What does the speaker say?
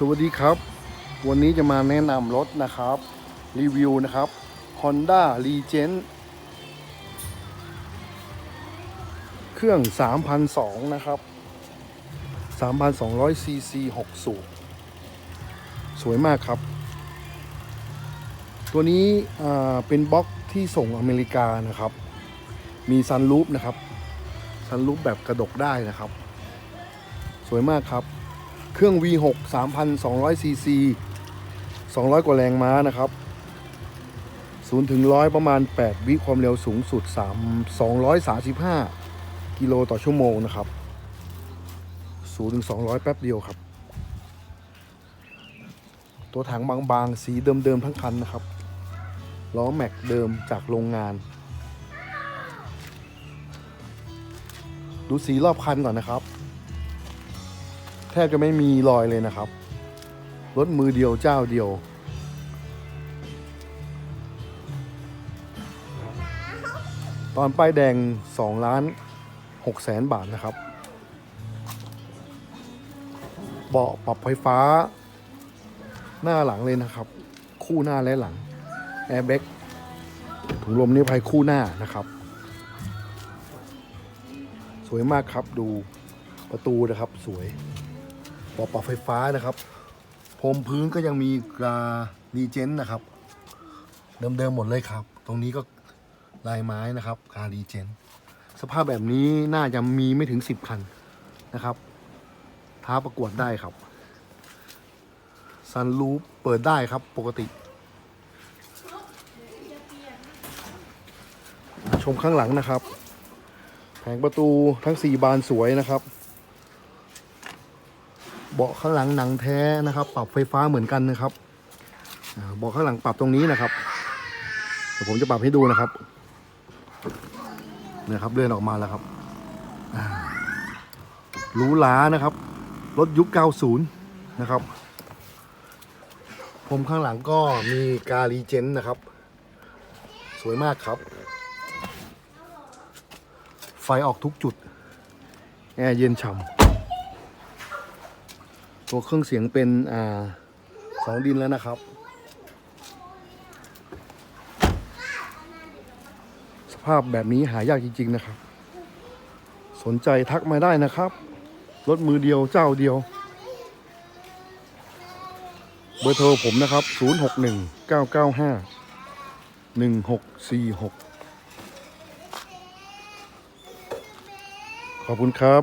สวัสดีครับ วันนี้จะมาแนะนำรถนะครับ รีวิวนะครับ Honda Legend เครื่อง 3,002 นะครับ 3,200 cc 6สูบสวยมากครับ ตัวนี้เป็นบล็อกที่ส่งอเมริกานะครับ มีซันรูปนะครับซันรูปแบบกระดกได้นะครับ สวยมากครับ เครื่อง V6 3,200 cc 200 กว่าแรงม้านะครับ0ถึง100 ประมาณ 8 วิความเร็วสูงสุด 3 235 กิโลต่อชั่วโมงนะครับ0ถึง200 แป๊บเดียวครับ ตัวถังบางๆ สีเดิมๆ ทั้งคันนะครับ ล้อแม็กเดิมจากโรงงาน ดูสีรอบคันก่อนนะครับ แทบจะไม่มีรอยเลยนะครับ รถมือเดียวเจ้าเดียว ตอนป้ายแดง2ล้าน6แสนบาทนะครับ เบาะปรับไฟฟ้า หน้าหลังเลยนะครับ คู่หน้าและหลัง แอร์แบ็กถุงลมนิรภัยคู่หน้านะครับ สวยมากครับดูประตูนะครับสวย เบาะปรับไฟฟ้านะครับพรมพื้นก็ยังมีกราดีเจนนะครับ เดิมๆหมดเลยครับ ตรงนี้ก็ลายไม้นะครับกราดีเจนสภาพแบบนี้น่าจะมีไม่ถึง10คันนะครับ ท้าประกวดได้ครับซันรูปเปิดได้ครับปกติ ชมข้างหลังนะครับ แผงประตูทั้ง 4 บานสวยนะครับ เบาะข้างหลังหนังแท้นะครับ ปรับไฟฟ้าเหมือนกันนะครับเบาะข้างหลังปรับตรงนี้นะครับเดี๋ยวผมจะปรับให้ดูนะครับเนี่ยครับเลื่อนออกมาแล้วครับหรูหรานะครับรถยุค 90 นะครับ ผมข้างหลังก็มีการีเจนนะครับ สวยมากครับ ไฟออกทุกจุด แอร์เย็นฉ่ำ ตัวเครื่องเสียงเป็นอ่าสองดินแล้วนะครับ สภาพแบบนี้หายากจริง ๆนะครับ สนใจทักมาได้นะครับ รถมือเดียวเจ้าเดียว เบอร์โทรผมนะครับ 061 995 1646 ขอบคุณครับ